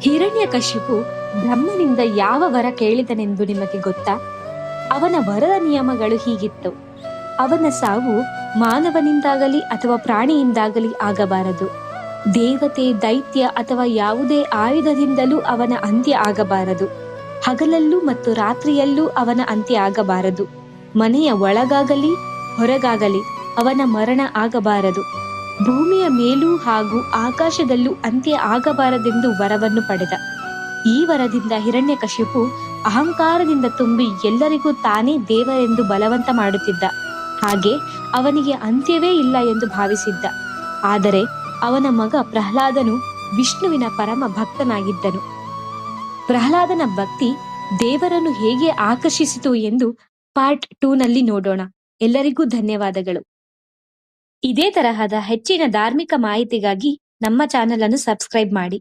ಹಿರಣ್ಯಕಶಿಪು ಬ್ರಹ್ಮನಿಂದ ಯಾವ ವರ ಕೇಳಿದನೆಂದು ನಿಮಗೆ ಗೊತ್ತಾ? ಅವನ ವರದ ನಿಯಮಗಳು ಹೀಗಿತ್ತು. ಅವನ ಸಾವು ಮಾನವನಿಂದಾಗಲಿ ಅಥವಾ ಪ್ರಾಣಿಯಿಂದಾಗಲಿ ಆಗಬಾರದು. ದೇವತೆ, ದೈತ್ಯ ಅಥವಾ ಯಾವುದೇ ಆಯುಧದಿಂದಲೂ ಅವನ ಅಂತ್ಯ ಆಗಬಾರದು. ಹಗಲಲ್ಲೂ ಮತ್ತು ರಾತ್ರಿಯಲ್ಲೂ ಅವನ ಅಂತ್ಯ ಆಗಬಾರದು. ಮನೆಯ ಒಳಗಾಗಲಿ, ಹೊರಗಾಗಲಿ ಅವನ ಮರಣ ಆಗಬಾರದು. ಭೂಮಿಯ ಮೇಲೂ ಹಾಗೂ ಆಕಾಶದಲ್ಲೂ ಅಂತ್ಯ ಆಗಬಾರದೆಂದು ವರವನ್ನು ಪಡೆದ. ಈ ವರದಿಂದ ಹಿರಣ್ಯಕಶಿಪು ಅಹಂಕಾರದಿಂದ ತುಂಬಿ ಎಲ್ಲರಿಗೂ ತಾನೇ ದೇವರೆಂದು ಬಲವಂತ ಮಾಡುತ್ತಿದ್ದ. ಹಾಗೆ ಅವನಿಗೆ ಅಂತ್ಯವೇ ಇಲ್ಲ ಎಂದು ಭಾವಿಸಿದ್ದ. ಆದರೆ ಅವನ ಮಗ ಪ್ರಹ್ಲಾದನು ವಿಷ್ಣುವಿನ ಪರಮ ಭಕ್ತನಾಗಿದ್ದನು. ಪ್ರಹ್ಲಾದನ ಭಕ್ತಿ ದೇವರನ್ನು ಹೇಗೆ ಆಕರ್ಷಿಸಿತು ಎಂದು ಪಾರ್ಟ್ ಟೂನಲ್ಲಿ ನೋಡೋಣ. ಎಲ್ಲರಿಗೂ ಧನ್ಯವಾದಗಳು. ಇದೇ ತರಹದ ಹೆಚ್ಚಿನ ಧಾರ್ಮಿಕ ಮಾಹಿತಿಗಾಗಿ ನಮ್ಮ ಚಾನೆಲ್ ಅನ್ನು ಸಬ್ಸ್ಕ್ರೈಬ್ ಮಾಡಿ.